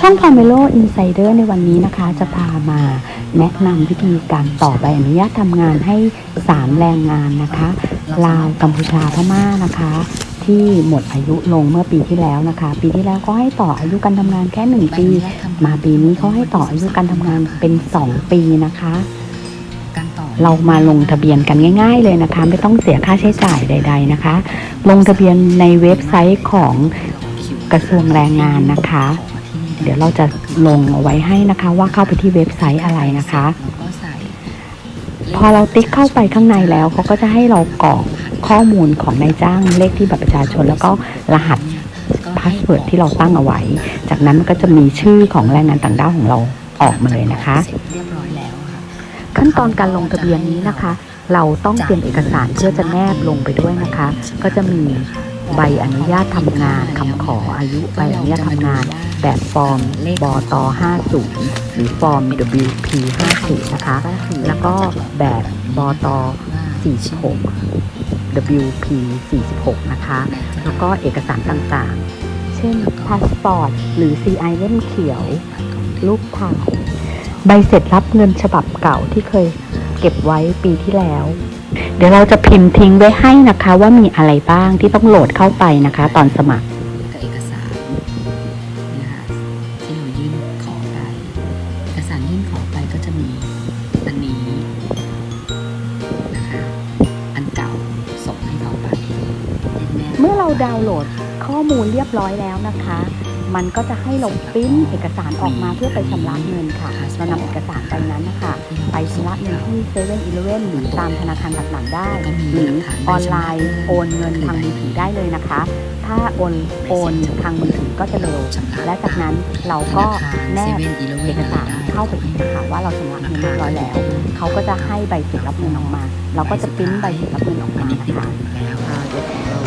ช่อง Pomelo Insider ในวันนี้นะคะ จะพามาแนะนำวิธีการต่อใบอนุญาตทำงานให้3แรงงานนะคะ ลาวกัมพูชาพม่านะคะ ที่หมดอายุลงเมื่อปีที่แล้วนะคะ ปีที่แล้วก็ให้ต่ออายุการทำงานแค่1ปี มาปีนี้เขาให้ต่ออายุการทำงานเป็น2ปีนะคะเรามาลงทะเบียนกันง่าย ๆ เลยนะคะ ไม่ต้องเสียค่าใช้จ่ายใด ๆนะคะ ลงทะเบียนในเว็บไซต์ของกระทรวงแรงงานนะคะ เดี๋ยวเราจะลงเอาไว้ให้นะคะว่าเข้าไปที่เว็บไซต์อะไรนะคะ พอเราติ๊กเข้าไปข้างในแล้วเขาก็จะให้เรากรอกข้อมูลของนายจ้างเลขที่บัตรประชาชน แล้วก็รหัสพาสเวิร์ดที่เราตั้งเอาไว้ จากนั้นมันก็จะมีชื่อของแรงงานต่างด้าวของเราออกมาเลยนะคะเรียบร้อยแล้วค่ะขั้นตอนการลงทะเบียนนี้นะคะ เราต้องเตรียมเอกสารเพื่อจะแนบลงไปด้วยนะคะ ก็จะมี ใบอนุญาตทำงานคำขออายุใบอนุญาตทำงาน แบบฟอร์มบต50 หรือฟอร์ม WP 50นะคะ แล้วก็แบบบต46 WP 46นะคะ แล้วก็เอกสารต่างๆ เช่นพาสปอร์ตหรือ CI เล่มเขียว รูปถ่ายใบเสร็จรับเงินฉบับเก่าที่เคยเก็บไว้ปีที่แล้ว เดี๋ยวเราจะพิมพ์ทิ้งไว้ให้นะคะ ว่ามีอะไรบ้างที่ต้องโหลดเข้าไปนะคะ ตอนสมัครกับเอกสารนะคะที่เรายื่นขอไปเอกสารยื่นขอไปก็จะมีอันนี้นะคะอันเก่าส่งให้เขาไปแนบเมื่อเราดาวน์โหลดข้อมูลเรียบร้อยแล้วนะคะ มันก็จะให้เราปริ้นเอกสารออกมาเพื่อไปชำระเงินค่ะเรานำเอกสารไปนั้นนะคะไปชำระเงินที่เซเว่นอีเลเว่นหรือตามธนาคารต่างๆได้หรือออนไลน์โอนเงินทางมือถือได้เลยนะคะ ถ้าโอนโอนทางมือถือก็จะเร็วชำระและจากนั้นเราก็แนบเซเว่นอีเลเอเว่นกสารเข้าไปอีกนะคะว่าเราชำระเงินเรียบร้อยแล้ว เขาก็จะให้ใบเสร็จรับเงินออกมา เราก็จะปริ้นใบเสร็จรับเงินออกมานะคะ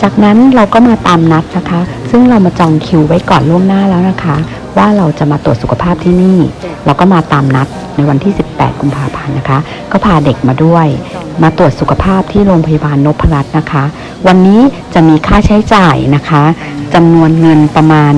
จากนั้นเราก็มาตามนัดนะคะ ซึ่งเรามาจองคิวไว้ก่อนล่วงหน้าแล้วนะคะ ว่าเราจะมาตรวจสุขภาพที่นี่ เราก็มาตามนัดในวันที่ 18 กุมภาพันธ์นะคะ ก็พาเด็กมาด้วย มาตรวจสุขภาพที่โรงพยาบาลนพรัตน์นะคะ วันนี้จะมีค่าใช้จ่ายนะคะจำนวนเงินประมาณ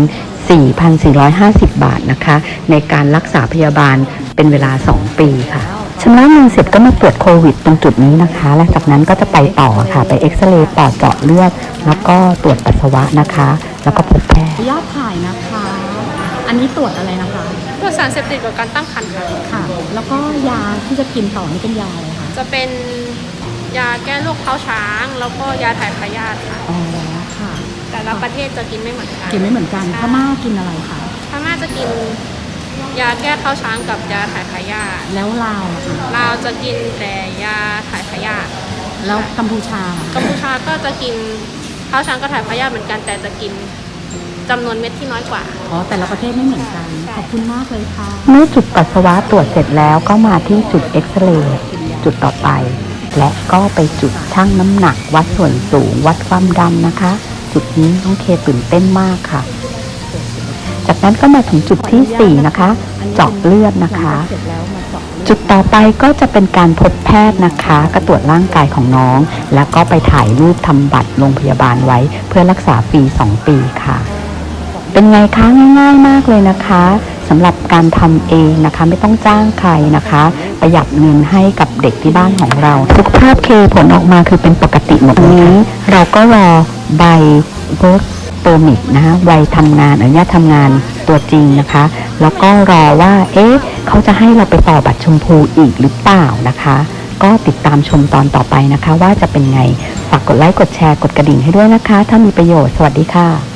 4,450 บาทนะคะ ในการรักษาพยาบาลเป็นเวลา 2 ปีค่ะ ชำระเงินเสร็จก็มาตรวจโควิดตรงจุดนี้นะคะ และจากนั้นก็จะไปต่อค่ะ ไปเอ็กซเรย์ปอดเจาะเลือด แล้วก็ตรวจปัสสาวะนะคะ แล้วก็พบแพทย์ยอดถ่ายนะคะ อันนี้ตรวจอะไรนะคะตรวจสารเสพติดกับการตั้งครรภ์ค่ะค่ะ แล้วก็ยาที่จะกินต่อนี่เป็นยาอะไรคะจะเป็นยาแก้โรคเท้าช้าง แล้วก็ยาถ่ายพยาธิค่ะ อ๋อค่ะแต่ละประเทศจะกินไม่เหมือนกันกินไม่เหมือนกันพม่ากินอะไรคะพม่าจะกิน ยาแก้เท้าช้างกับยาถ่ายพยาธิแล้วลาวอะคะลาวจะกินแต่ยาถ่ายพยาธิแล้วกัมพูชาล่ะกัมพูชาก็จะกินเท้าช้างก็ถ่ายพยาธิเหมือนกัน แต่จะกินจำนวนเม็ดที่น้อยกว่า อ๋อแต่ละประเทศไม่เหมือนกัน ขอบคุณมากเลยค่ะ เมื่อจุดปัสสาวะตรวจเสร็จแล้วก็มาที่จุดเอ็กซเรย์จุดต่อไป และก็ไปจุดชั่งน้ำหนัก วัดส่วนสูง วัดความดันนะคะ จุดนี้น้องเคตื่นเต้นมากค่ะ จากนั้นก็มาถึงจุดที่4นะคะเจาะเลือดนะคะ จุดต่อไปก็จะเป็นการพบแพทย์นะคะ ก็ตรวจร่างกายของน้อง แล้วก็ไปถ่ายรูปทำบัตรโรงพยาบาลไว้ เพื่อรักษาฟรี2 ปีค่ะ เป็นไงคะง่าย ๆ มากเลยนะคะสำหรับการทำเองนะคะ ไม่ต้องจ้างใครนะคะ ประหยัดเงินให้กับเด็กที่บ้านของเราสุขภาพเคผลออกมาคือเป็นปกติหมดนี้ เราก็รอใบ work โปรมิกนะคะใบทำงานอนุญาตทำงานตัวจริงนะคะ แล้วก็รอว่า เอ๊ะ เขาจะให้เราไปต่อบัตรชมพูอีกหรือเปล่านะคะ ก็ติดตามชมตอนต่อไปนะคะ ว่าจะเป็นไง ฝากกดไลค์ กดแชร์ กดกระดิ่งให้ด้วยนะคะ ถ้ามีประโยชน์ สวัสดีค่ะ